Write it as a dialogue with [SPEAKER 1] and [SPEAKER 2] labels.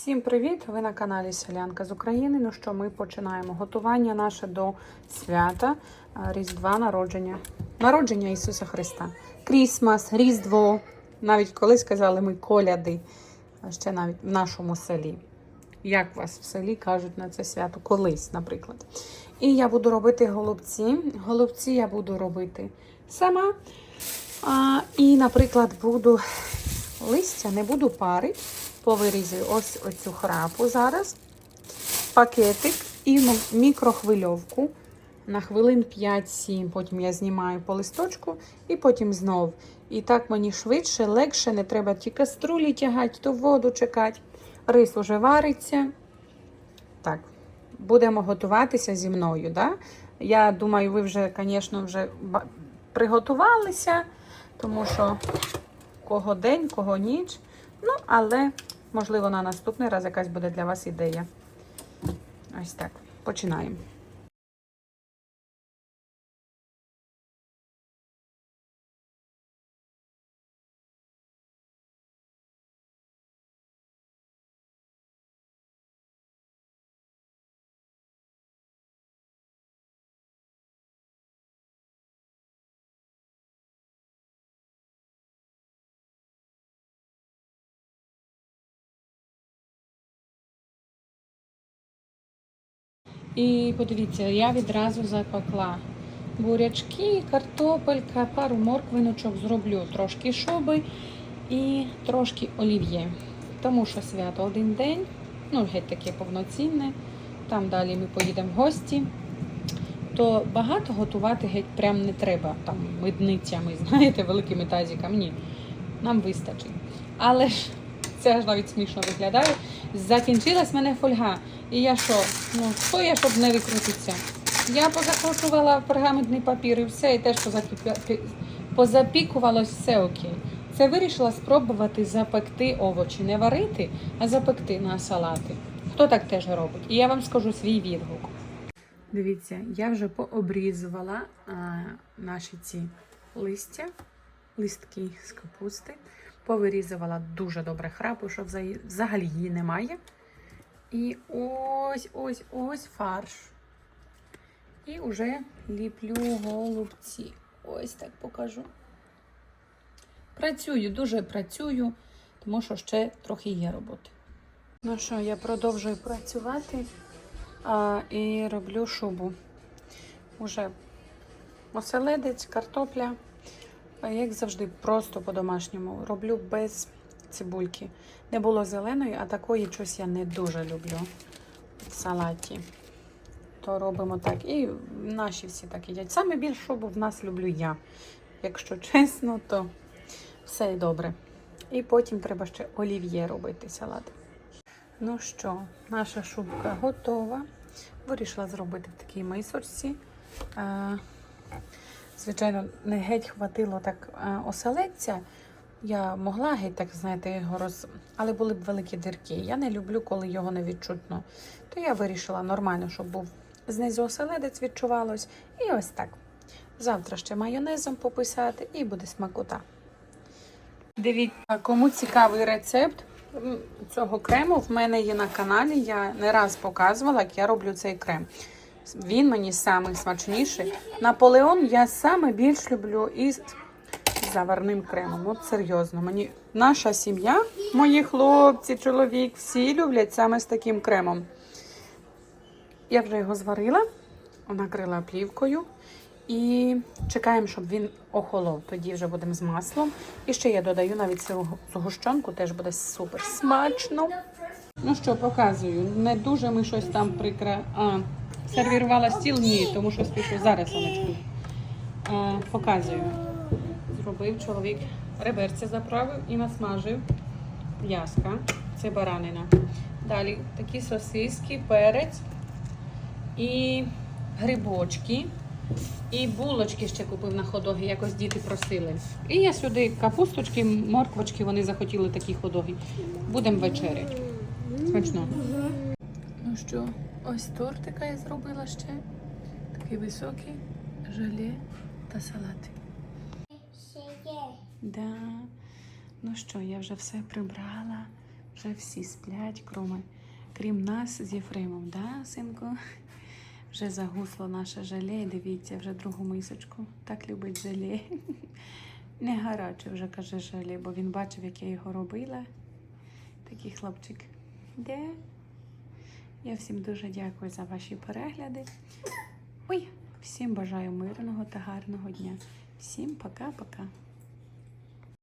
[SPEAKER 1] Всім привіт! Ви на каналі Селянка з України. Ну що, ми починаємо готування наше до свята Різдва народження. Народження Ісуса Христа. Крісмас, Різдво. Навіть колись казали ми коляди, ще навіть в нашому селі. Як вас в селі кажуть на це свято? Колись, наприклад. І я буду робити голубці. Голубці я буду робити сама. А, і, наприклад, буду листя, не буду парити. Повирізую ось оцю храпу зараз, пакетик і мікрохвильовку на хвилин 5-7. Потім я знімаю по листочку і потім знов. І так мені швидше, легше, не треба ті каструлі тягати, то воду чекати. Рис уже вариться. Так, будемо готуватися зі мною. Да? Я думаю, ви вже, звісно, вже приготувалися, тому що кого день, кого ніч. Ну, але, можливо, на наступний раз якась буде для вас ідея. Ось так. Починаємо. І подивіться, я відразу запекла бурячки, картопелька, пару морквиночок зроблю трошки шуби і трошки олів'є. Тому що свято один день, ну геть таке повноцінне. Там далі ми поїдемо в гості. То багато готувати геть прям не треба. Там мидницями, знаєте, великими тазиками. Ні, нам вистачить. Але ж це аж навіть смішно виглядає. Закінчилась мене фольга. І я що? Ну, що я, щоб не викрутитися? Я позакручувала пергаментний папір і все, і теж позапікувалось все окей. Це вирішила спробувати запекти овочі, не варити, а запекти на салати. Хто так теж робить? І я вам скажу свій відгук. Дивіться, я вже пообрізувала а, наші ці листя, листки з капусти. Повирізувала дуже добре храпу, що взагалі- її немає. І ось ось ось фарш. І вже ліплю голубці. Ось так покажу. Працюю, дуже працюю, тому що ще трохи є роботи. Ну що, я продовжую працювати а, і роблю шубу. Уже оселедець, картопля. Як завжди, просто по-домашньому. Роблю без цибульки. Не було зеленої, а такої щось я не дуже люблю в салаті. То робимо так. І наші всі так їдять. Саме більше шубу в нас люблю я. Якщо чесно, то все добре. І потім треба ще олів'є робити салат. Ну що, наша шубка готова. Вирішила зробити в такій мисочці. Звичайно, не геть хватило так е, оселедця. Я могла геть так, знаєте, його роз... але були б великі дирки. Я не люблю, коли його не відчутно. То я вирішила нормально, щоб був знизу оселедець відчувалось. І ось так. Завтра ще майонезом пописати і буде смакота. Дивіться, кому цікавий рецепт цього крему в мене є на каналі. Я не раз показувала, як я роблю цей крем. Він мені самий смачніший. Наполеон я саме більш люблю із заварним кремом. От серйозно. Мені наша сім'я, мої хлопці, чоловік, всі люблять саме з таким кремом. Я вже його зварила, накрила плівкою і чекаємо, щоб він охолов. Тоді вже будемо з маслом. І ще я додаю навіть сиру згущенку, теж буде супер смачно. Ну що, показую. Не дуже ми щось там прикра. А, сервірувала стіл? Ні, тому що спішу зараз сонечку. А, показую. Зробив чоловік реберця заправив і насмажив м'яска. Це баранина. Далі такі сосиски, перець і грибочки. І булочки ще купив на ходоги, якось діти просили. І я сюди капусточки, морквочки, вони захотіли такі ходоги. Будемо вечеряти. Смачно. Що, ось тортика я зробила ще. Такий високий, желе та салат.
[SPEAKER 2] Ще є.
[SPEAKER 1] Да. Ну що, я вже все прибрала, Вже всі сплять, крім, крім нас з Єфремом, да, синку? Вже загусло наше желе. Дивіться, вже другу мисочку. Так любить желе. Не гаряче вже каже желе, бо він бачив, як я його робила. Такий хлопчик. Де? Я всім дуже дякую за ваші перегляди. Ой, всім бажаю мирного та гарного дня. Всім пока-пока.